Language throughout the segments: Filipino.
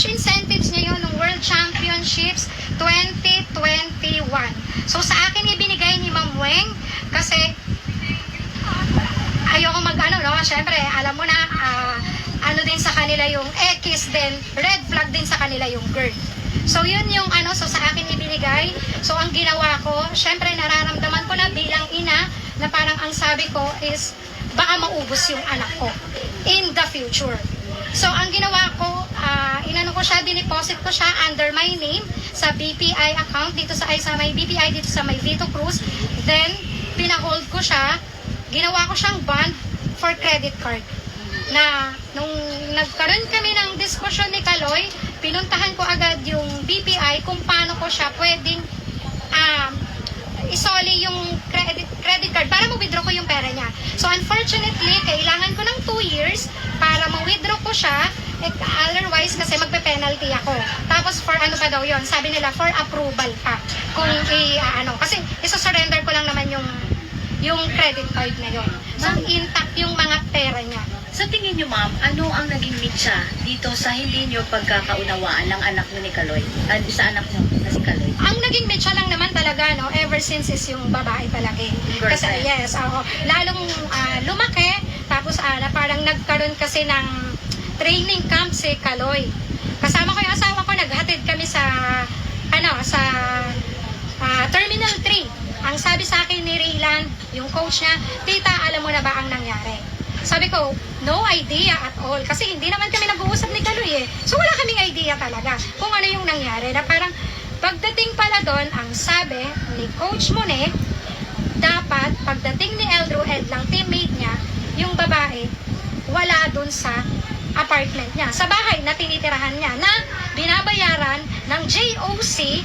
cash incentives niya yun ng World Championships 2021. So sa akin ibinigay ni Ma'am Weng kasi ayoko mag ano, no? Siyempre, alam mo na, ah, ano din sa kanila yung X din, red flag din sa kanila yung girl. So, yun yung ano, so sa akin ibinigay. So, ang ginawa ko, syempre nararamdaman ko na bilang ina, na parang ang sabi ko is, baka maubos yung anak ko in the future. So, ang ginawa ko, ah, inano ko siya, dineposit ko siya under my name sa BPI account dito sa, ay, sa may BPI dito sa may Vito Cruz. Then, pinahold ko siya, ginawa ko siyang bond for credit card na nung nagkaroon kami ng diskusyon ni Kaloy, pinuntahan ko agad yung BPI kung paano ko siya pwedeng um, isoli yung credit, credit card para ma-withdraw ko yung pera niya. So unfortunately, kailangan ko ng 2 years para ma-withdraw ko siya eh, otherwise kasi magpe-penalty ako. Tapos for ano pa daw yon Sabi nila for approval pa. Kung i ah, ano kasi isa-surrender ko lang naman yung yung credit card na yon. So intact yung mga pera niya. Sa tingin niyo, ma'am, ano ang naging mitsa dito sa hindi niyo pagkakaunawaan ng anak niyo ni Kaloy? Ah, sa anak niyo na si Kaloy? ang naging mecha lang naman talaga, no, ever since is yung babae talaga. Kasi, yes, oo. Lalong ah, lumaki, tapos na parang nagkaroon kasi ng training camp si Kaloy. Kasama ko yung asawa ko, naghatid kami sa, ano, sa ah, Terminal 3. Ang sabi sa akin ni Raylan, yung coach niya, Tita, alam mo na ba ang nangyari? Sabi ko, no idea at all. Kasi hindi naman kami nag-uusap ni Kaloy eh. So wala kaming idea talaga kung ano yung nangyari. Na parang pagdating pala doon, ang sabi ni Coach Monet, dapat pagdating ni Eldro Ed lang teammate niya, yung babae, wala doon sa apartment niya. Sa bahay na tinitirahan niya na binabayaran ng JOC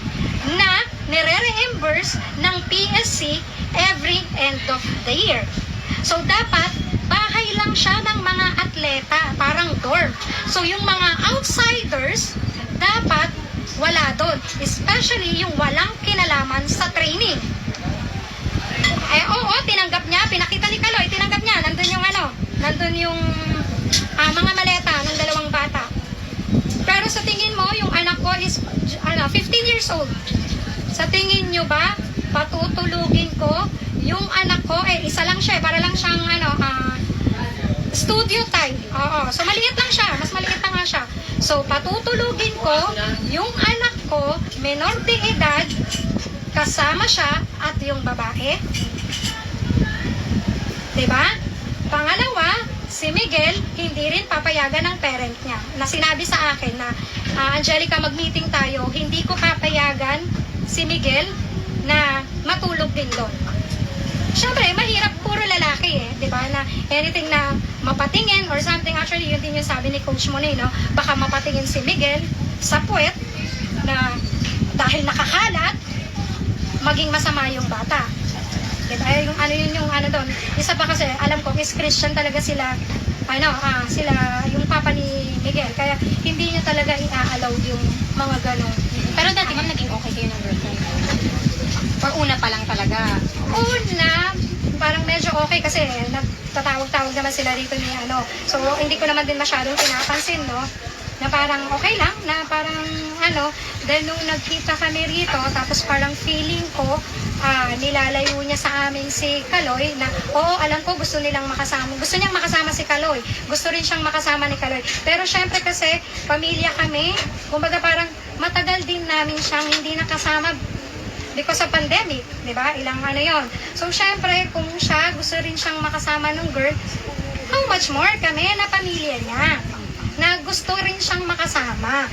na nire-reimburse ng PSC every end of the year. So, dapat bahay lang siya ng mga atleta, parang dorm. So, yung mga outsiders, dapat wala doon. Especially yung walang kinalaman sa training. Eh, oo, tinanggap niya, pinakita ni Kaloy, tinanggap niya, nandun yung ano, nandun yung ah, mga maleta ng dalawang bata. Pero sa tingin mo, yung anak ko is ano, 15 years old. Sa tingin nyo ba, patutulugin ko yung anak ko, eh, isa lang siya, eh, para lang siyang ano, ah, studio time. Oo, so maliit lang siya, mas maliit na nga siya. So, patutulugin ko yung anak ko, menor de edad, kasama siya at yung babae. 'Di ba? Pangalawa, si Miguel hindi rin papayagan ng parent niya. Na sinabi sa akin na "Ah, Angelica mag-meeting tayo, hindi ko papayagan si Miguel na matulog din doon. Siyempre, mahirap puro lalaki eh, 'di ba? Na anything na mapatingin or something actually yun din yung sabi ni Coach Monet, no? Baka mapatingin si Miguel sa puwet na dahil nakakalat, maging masama yung bata. Diba? Ay, yung ano yun yung ano doon. Isa pa kasi, alam ko, is Christian talaga sila, ano, ah, sila, yung papa ni Miguel. Kaya hindi niya talaga i-allow yung mga ganon. Pero dati ma'am, naging okay kayo ng girlfriend. Or una pa lang talaga. Una, parang medyo okay kasi nagtatawag-tawag naman sila dito ni ano. So, hindi ko naman din masyadong pinapansin, no? Na parang okay lang, na parang ano, dahil nung nagkita kami rito, tapos parang feeling ko, ah, nilalayo niya sa amin si Kaloy na, oo, alam ko gusto nilang makasama, gusto niyang makasama si Kaloy, gusto rin siyang makasama ni Kaloy. Pero syempre kasi, pamilya kami, kumbaga parang matagal din namin siyang hindi nakasama because of pandemic, di ba? Ilang ano yon. So, syempre, kung siya, gusto rin siyang makasama ng girl, how much more kami na pamilya niya na gusto rin siyang makasama.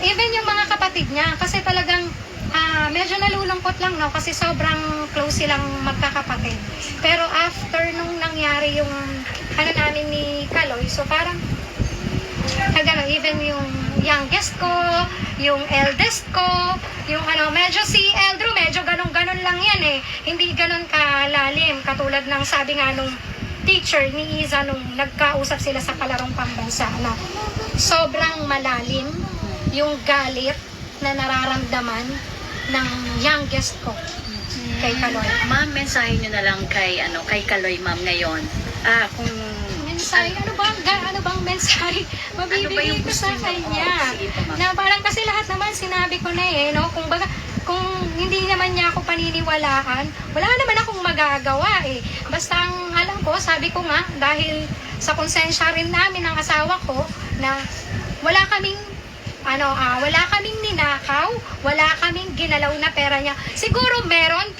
Even yung mga kapatid niya, kasi talagang ah, medyo nalulungkot lang, no? Kasi sobrang close silang magkakapatid. Pero after nung nangyari yung ano namin ni Kaloy, so parang Nagano, even yung youngest ko, yung eldest ko, yung ano, medyo si Eldro, medyo ganun-ganun lang yan eh. Hindi ganun kalalim, katulad ng sabi nga nung teacher ni Iza nung nagkausap sila sa palarong pambansa na sobrang malalim yung galit na nararamdaman ng youngest ko kay Kaloy. Ma'am, mensahe niyo na lang kay, ano, kay Kaloy, ma'am, ngayon. Ah, kung... Mensahe, ano bang, ga- ano bang mensahe Ano ba mabibigay ko sa kanya? Oo, sige po, ma'am. lahat naman sinabi ko na eh, no? Kung baga, kung hindi naman niya ako paniniwalaan, wala naman akong magagawa eh. Basta ang alam ko, sabi ko nga, dahil sa konsensya rin namin ng asawa ko, na wala kaming ano, ah, wala kaming ninakaw, wala kaming ginalaw na pera niya. Siguro meron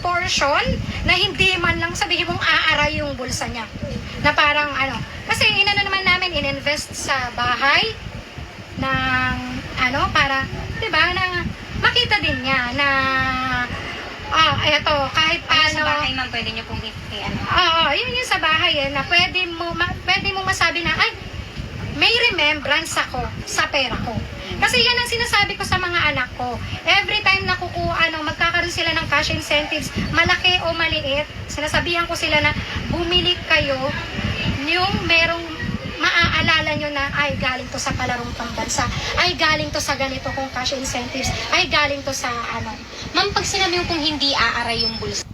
portion na hindi man lang sabihin mong aaray yung bulsa niya. Na parang ano, kasi inano naman namin ininvest sa bahay ng ano para 'di ba na makita din niya na ah eto kahit Ano sa paano bahay, ma'am, pwede niyo pong i- i- ano. Oo, yun yung sa bahay eh, na pwede mo, ma, pwede mo masabi na, ay, may remembrance ako sa pera ko. Kasi yan ang sinasabi ko sa mga anak ko. Every time na kukuha, ano, magkakaroon sila ng cash incentives, malaki o maliit, sinasabihan ko sila na bumili kayo yung merong maaalala nyo na ay galing to sa palarong pambansa, ay galing to sa ganito kong cash incentives, ay galing to sa ano, Ma'am, pag sinabi mo pong hindi aaray yung bulsa,